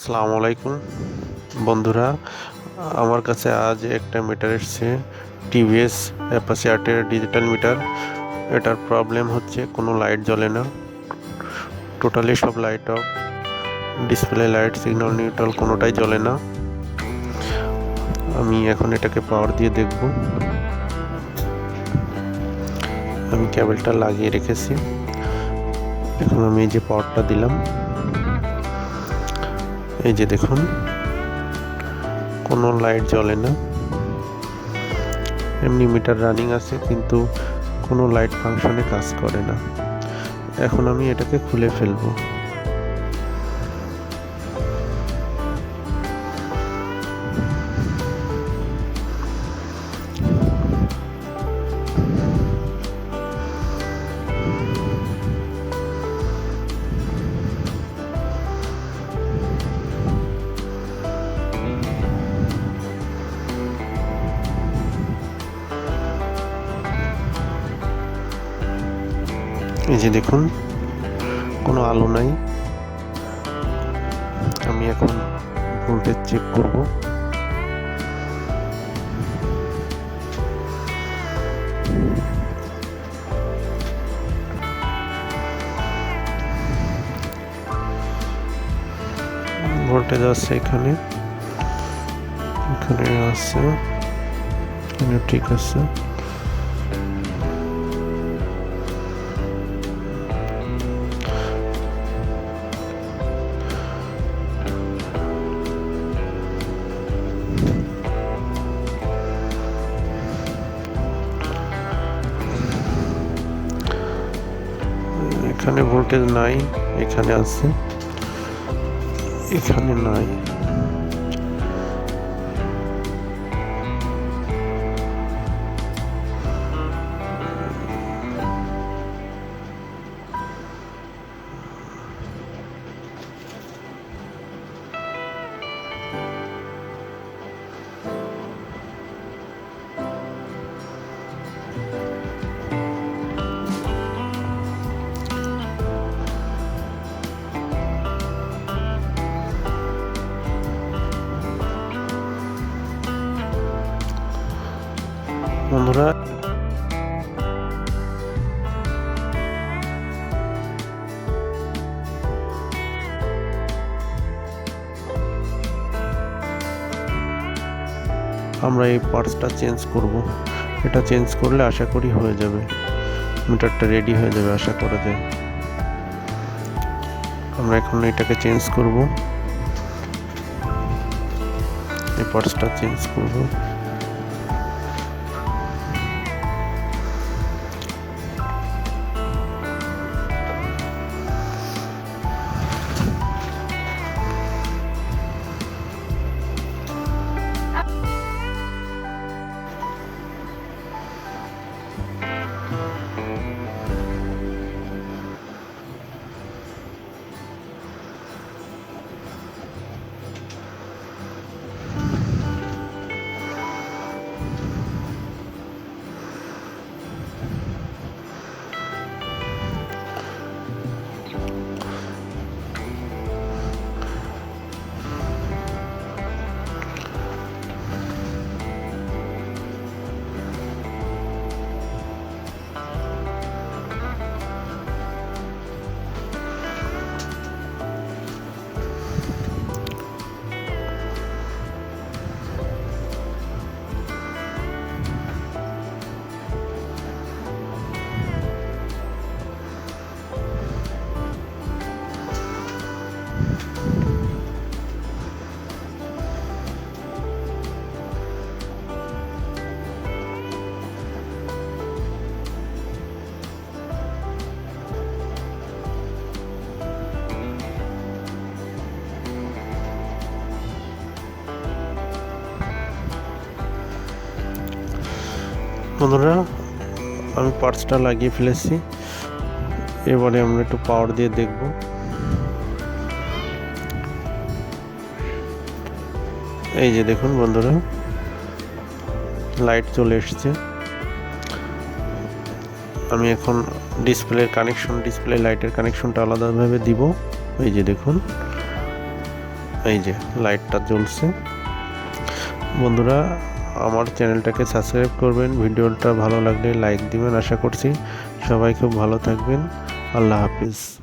আসসালামু আলাইকুম। বন্ধুরা, আমার কাছে আজ একটা মিটার এসছে টিভিএস অ্যাপাসি আর্টের ডিজিটাল মিটার এটার প্রবলেম হচ্ছে কোনো লাইট জ্বলে না। টোটালি সব light off display light signal neutral কোনোটাই জ্বলে না। আমি এখন এটাকে পাওয়ার দিয়ে দেখব। আমি কেবলটা লাগিয়ে রেখেছি। এখন আমি এই যে পাওয়ারটা দিলাম। এই যে দেখুন, কোনো লাইট জ্বলে না। এমনি মিটার রানিং আছে, কিন্তু কোনো লাইট ফাংশনে কাজ করে না। এখন আমি এটাকে খুলে ফেলব। এই যে দেখুন, কোনো আলো নাই। আমি এখন ভোল্টেজ চেক করব। ভোল্টেজ আছে এখানে। এখানে আছে ঠিক আছে। এখানে ভোল্টেজ নাই এখানে আছে এখানে নাই। বন্ধুরা। আমরা এই পার্টসটা চেঞ্জ করব। এটা চেঞ্জ করলে আশা করি হয়ে যাবে। মিটারটা রেডি হয়ে যাবে, আশা করা যায়। আমরা এখন এটাকে চেঞ্জ করব। এই পার্টসটা চেঞ্জ করব। বন্ধুরা আমি পার্টসটা লাগিয়ে ফেলেছি। এবারে আমরা একটু পাওয়ার দিয়ে দেখব। এই যে দেখুন বন্ধুরা লাইট চলে এসছে। আমি এখন ডিসপ্লের কানেকশন ডিসপ্লে লাইটের কানেকশনটা আলাদাভাবে দিব। এই যে দেখুন, এই যে লাইটটা জ্বলছে। বন্ধুরা আমার চ্যানেলটাকে সাবস্ক্রাইব করবেন, ভিডিওটা ভালো লাগলে লাইক দিবেন, আশা করছি সবাই খুব ভালো থাকবেন। আল্লাহ হাফিজ।